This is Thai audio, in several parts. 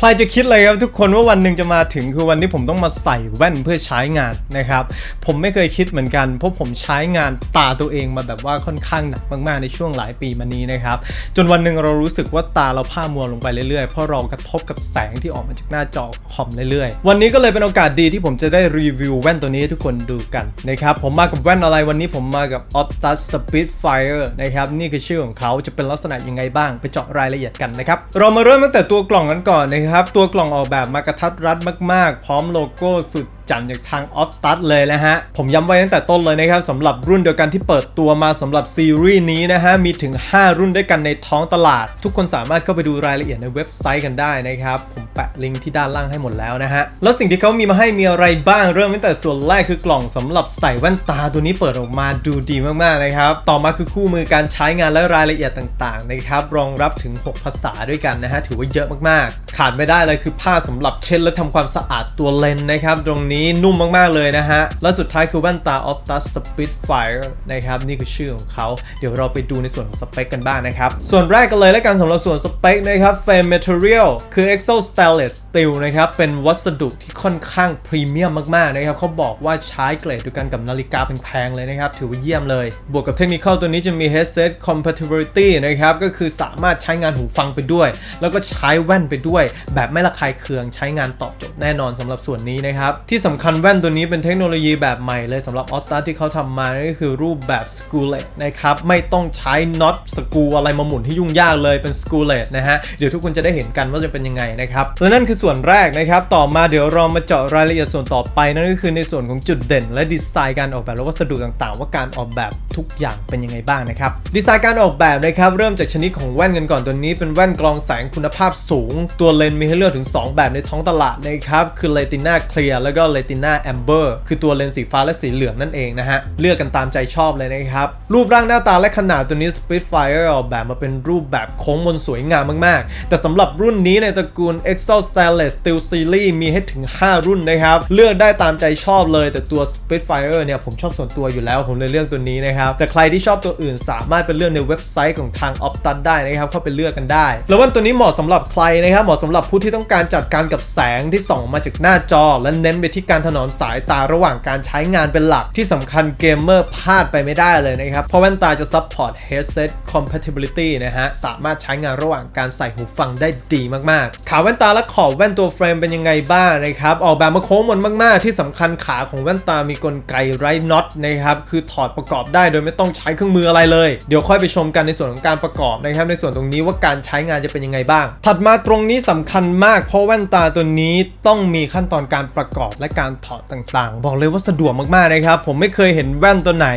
ใครจะคิดเลยครับทุกคนว่าวันหนึ่งจะมาถึงคือวันที่ผมต้องมาใส่แว่นเพื่อใช้งานนะครับ ผมไม่เคยคิดเหมือนกัน เพราะผมใช้งานตาตัวเองมาแบบว่าค่อนข้างหนักมากๆในช่วงหลายปีมานี้นะครับ จนวันหนึ่งเรารู้สึกว่าตาเราผ้ามัวลงไปเรื่อยๆ เพราะเรากระทบกับแสงที่ออกมาจากหน้าจอคอมเรื่อยๆ วันนี้ก็เลยเป็นโอกาสดีที่ผมจะได้รีวิวแว่นตัวนี้ให้ทุกคนดูกันนะครับ ผมมากับแว่นอะไรวันนี้ผมมากับ Optus Speedfire นะครับนี่คือชื่อของเขาจะเป็นลักษณะยังไงบ้างไปเจาะรายละเอียดกันนะครับเรามาเริ่มตั้งแต่ตัวกล่องกันก่อนนะครับตัวกล่องออกแบบมากระทัดรัดมาก ๆ พร้อมโลโก้สุด จัดจากทางออฟตัสเลยนะฮะ ผมย้ำไว้ตั้งแต่ต้นเลยนะครับสำหรับรุ่นเดียวกันที่เปิดตัวมาสำหรับซีรีส์นี้นะฮะ มีถึง 5 รุ่นด้วยกันในท้องตลาด ทุกคนสามารถเข้าไปดูรายละเอียดในเว็บไซต์กันได้นะครับ ผมแปะลิงก์ที่ด้านล่างให้หมดแล้วนะฮะ แล้วสิ่งที่เขามีมาให้มีอะไรบ้างเริ่มตั้งแต่ส่วนแรกคือกล่องสำหรับใส่แว่นตาตัวนี้เปิดออกมาดูดีมากๆนะครับต่อมาคือคู่มือการใช้งานและรายละเอียดต่างๆนะครับรองรับถึง 6 ภาษาด้วยกันนะฮะถือว่าเยอะมากๆ ขาดไม่ได้เลยคือผ้าสำหรับเช็ดและทำความสะอาดตัวเลนส์นะครับตรงนี้นุ่มมากๆเลยนะฮะ และสุดท้ายคือแว่นตา Optus Speedfire นะครับ นี่คือชื่อของเขา เดี๋ยวเราไปดูในส่วนของสเปคกันบ้างนะครับ ส่วนแรกกันเลยแล้วกันสำหรับส่วนสเปคนะครับ Frame Material คือ Exo Stainless Steel นะครับ เป็นวัสดุที่ค่อนข้างพรีเมียมมากๆนะครับเขาบอกว่าใช้เกรดเดียวกันกับนาฬิกาแพงๆเลยนะครับ ถือว่าเยี่ยมเลย บวกกับเทคนิคตัวนี้จะมี headset compatibility นะครับ ก็คือสามารถใช้งานหูฟังไปด้วย แล้วก็ใช้แว่นไปด้วย แบบไม่ระคายเคืองใช้งานตอบโจทย์แน่นอนสำหรับส่วนนี้นะครับที่สำคัญแว่นตัวนี้เป็นเทคโนโลยีแบบใหม่เลยสำหรับออสตาที่เขาทำมานั่นก็คือรูปแบบ s c r e w l e t นะครับ ไม่ต้องใช้น็อตสกูอะไรมาหมุนที่ยุ่งยากเลยเป็น s c r e w l e t นะฮะ เดี๋ยวทุกคนจะได้เห็นกันว่าจะเป็นยังไงนะครับและนั่นคือส่วนแรกนะครับ ต่อมาเดี๋ยวเรามาเจาะรายละเอียดส่วนต่อไป นั่นก็คือในส่วนของจุดเด่น และดีไซน์การออกแบบและวัสดุต่างๆ ว่าการออกแบบทุกอย่างเป็นยังไงบ้างนะครับดีไซน์การออกแบบนะครับเริ่มจากชนิดของแว่นกันก่อนตัวนี้ เป็นแว่นกรองแสงคุณภาพสูง ตัวเลนส์มีให้เลือกถึง 2 แบบในท้องตลาดนะครับคือ Retina Clear แล้วก็ Retina Amber คือตัวเลนส์สีฟ้าและสีเหลืองนั่นเองนะฮะ เลือกกันตามใจชอบเลยนะครับ รูปร่างหน้าตาและขนาดตัวนี้ Spitfire ออกแบบมาเป็นรูปแบบโค้งมนสวยงามมากๆ แต่สำหรับรุ่นนี้ในตระกูล Exo Stainless Steel Series มีให้ถึง 5 รุ่นนะครับ เลือกได้ตามใจชอบเลย แต่ตัว Spitfire เนี่ยผมชอบส่วนตัวอยู่แล้ว ผมเลยเลือกตัวนี้นะครับ แต่ใครที่ชอบตัวอื่นสามารถไปเลือกในเว็บไซต์ของทาง Optus ได้นะครับเข้าไปเลือกกันได้ แล้ววันตัวนี้เหมาะสำหรับใครนะครับเหมาะสำหรับผู้ที่ต้องการจัดการกับแสงที่ส่องมาจากหน้าจอและเน้นไปที่ที่การถนอมสายตาระหว่างการใช้งานเป็นหลักที่สำคัญเกมเมอร์พลาดไปไม่ได้เลยนะครับ เพราะแว่นตาจะ support headset compatibility นะฮะ สามารถใช้งานระหว่างการใส่หูฟังได้ดีมากๆ ขาแว่นตาและขอบแว่นตัวเฟรมเป็นยังไงบ้างนะครับ ออกแบบมาโค้งมนมาก ๆ ที่สำคัญขาของแว่นตามีกลไกไร้น็อตนะครับ คือถอดประกอบได้โดยไม่ต้องใช้เครื่องมืออะไรเลย เดี๋ยวค่อยไปชมกันในส่วนของการประกอบนะครับ ในส่วนตรงนี้ว่าการใช้งานจะเป็นยังไงบ้าง ถัดมาตรงนี้สำคัญมากเพราะแว่นตาตัวนี้ต้องมีขั้นตอนการประกอบและการถอดต่างๆ บอกเลยว่าสะดวกมากๆนะครับ ผมไม่เคยเห็นแว่นตัวไหน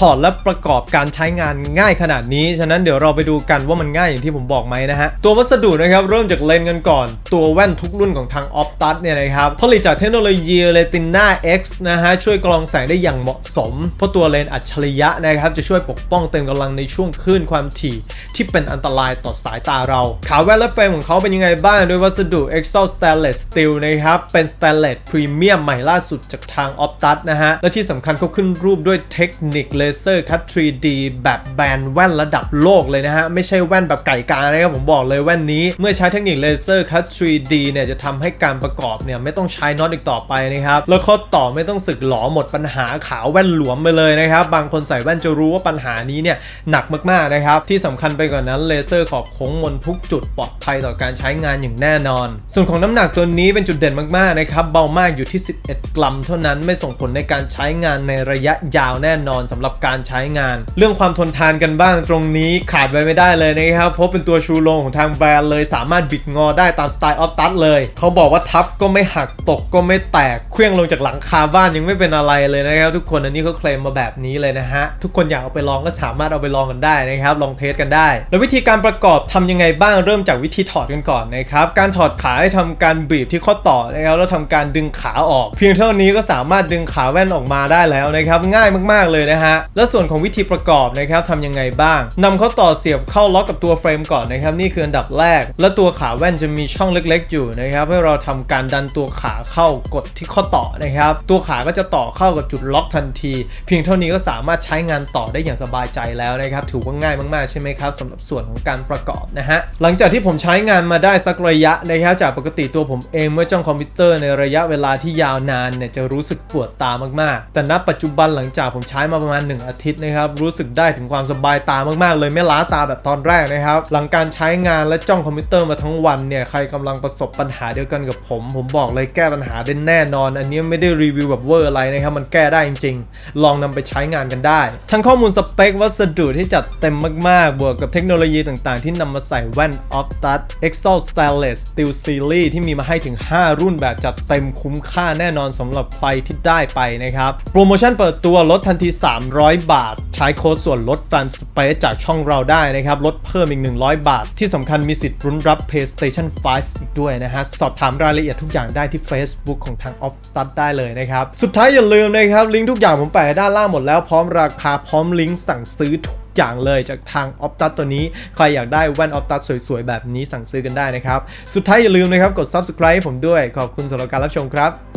ถอดและประกอบการใช้งานง่ายขนาดนี้ ฉะนั้นเดี๋ยวเราไปดูกันว่ามันง่ายอย่างที่ผมบอกไหมนะฮะ ตัววัสดุนะครับเริ่มจากเลนส์กันก่อน ตัวแว่นทุกรุ่นของทาง Optus เนี่ยนะครับผลิตจากเทคโนโลยี Retina X นะฮะช่วยกรองแสงได้อย่างเหมาะสม เพราะตัวเลนส์อัจฉริยะนะครับจะช่วยปกป้องเต็มกำลังในช่วงคลื่นความถี่ ที่เป็นอันตรายต่อสายตาเรา ขาแว่นและเฟรมของเขาเป็นยังไงบ้างด้วยวัสดุ Exo Stainless Steel นะครับเป็น Stainless Premium ใหม่ล่าสุดจากทาง Optus นะฮะ และที่สำคัญเขาขึ้นรูปด้วยเทคนิคเลเซอร์คัต 3D แบบแบนแว่นระดับโลกเลยนะฮะ ไม่ใช่แว่นแบบไก่กานะครับผมบอกเลยแว่นนี้ เมื่อใช้เทคนิคเลเซอร์คัต 3D เนี่ยจะทำให้การประกอบเนี่ยไม่ต้องใช้น็อตอีกต่อไปนะครับ แล้วข้อต่อไม่ต้องสึกหลอหมดปัญหาขาวแว่นหลวมไปเลยนะครับ บางคนใส่แว่นจะรู้ว่าปัญหานี้เนี่ยหนักมากๆนะครับ ที่สำคัญไปกว่านนั้นเลเซอร์ขอบโค้งมนทุกจุดปลอดภัยต่อการใช้งานอย่างแน่นอน ส่วนของน้ำหนักตัวนี้เป็นจุดเด่นมากๆนะครับเบามากอยู่ที่11 กรัมเท่านั้นไม่ส่งผลในการใช้งานในระยะยาวแน่นอนสำหรับการใช้งาน เรื่องความทนทานกันบ้างตรงนี้ขาดไปไม่ได้เลยนะครับเพราะเป็นตัวชูโรงของทางแบรนด์เลย สามารถบิดงอได้ตามสไตล์ออฟตัสเลย เขาบอกว่าทับก็ไม่หักตกก็ไม่แตกเคลื่องลงจากหลังคาบ้านยังไม่เป็นอะไรเลยนะครับทุกคนอันนี้เขาเคลมมาแบบนี้เลยนะฮะทุกคนอยากเอาไปลองก็สามารถเอาไปลองกันได้นะครับลองเทสกันได้ แล้ววิธีการประกอบทำยังไงบ้างเริ่มจากวิธีถอดกันก่อนนะครับการถอดขาให้ทำการบีบที่ข้อต่อนะครับแล้วทำการดึงขาออกเพียงเท่านี้ก็สามารถดึงขาแว่นออกมาได้แล้วนะครับ ง่ายมากๆเลยนะฮะ แล้วส่วนของวิธีประกอบนะครับทำยังไงบ้างนำข้อต่อเสียบเข้าล็อกกับตัวเฟรมก่อนนะครับนี่คืออันดับแรก แล้วตัวขาแว่นจะมีช่องเล็กๆ อยู่นะครับให้เราทำการดันตัวขาเข้ากดที่ข้อต่อนะครับตัวขาก็จะต่อเข้ากับจุดล็อกทันที เพียงเท่านี้ก็สามารถใช้งานต่อได้อย่างสบายใจแล้วนะครับถือว่าง่ายมากๆใช่ไหมครับสำหรับส่วนของการประกอบนะฮะหลังจากที่ผมใช้งานมาได้สักระยะนะครับจากปกติตัวผมเองเมื่อจ้องคอมพิวเตอร์ในระยะเวลาที่ยาวนานเนี่ยจะรู้สึกปวดตามากๆ แต่ณปัจจุบันหลังจากผมใช้มาประมาณ 1 อาทิตย์นะครับ รู้สึกได้ถึงความสบายตามากๆ เลยไม่ล้าตาแบบตอนแรกนะครับ หลังการใช้งานและจ้องคอมพิวเตอร์มาทั้งวันเนี่ยใครกำลังประสบปัญหาเดียวกันกับผม ผมบอกเลยแก้ปัญหาได้แน่นอน อันนี้ไม่ได้รีวิวแบบเวอร์อะไรนะครับมันแก้ได้จริง ๆ ลองนำไปใช้งานกันได้ ทั้งข้อมูลสเปควัสดุที่จัดเต็มมากๆ บวกกับเทคโนโลยีต่างๆ ที่นำมาใส่แว่น Optus Exo Stylus Steel Series ที่มีมาให้ถึง 5 รุ่นแบบจัดเต็มคุ้มค่าแน่นอนสำหรับใครที่ได้ไปนะครับ โปรโมชั่นเปิดตัวลดทันที 300 บาท ใช้โค้ดส่วนลดแฟนสเปซจากช่องเราได้นะครับ ลดเพิ่มอีก 100 บาท ที่สำคัญมีสิทธิ์รุ้นรับ PlayStation 5 อีกด้วยนะฮะ สอบถามรายละเอียดทุกอย่างได้ที่ Facebook ของทาง Optus ได้เลยนะครับ สุดท้ายอย่าลืมนะครับลิงก์ทุกอย่างผมแปะด้านล่างหมดแล้วพร้อมราคาพร้อมลิงก์สั่งซื้อทุกอย่างเลยจากทาง Optus ตัวนี้ ใครอยากได้แว่น Optus สวยๆ แบบนี้สั่งซื้อกันได้นะครับ สุดท้ายอย่าลืมนะครับ กด Subscribe ให้ผมด้วย ขอบคุณสำหรับการรับชมครับ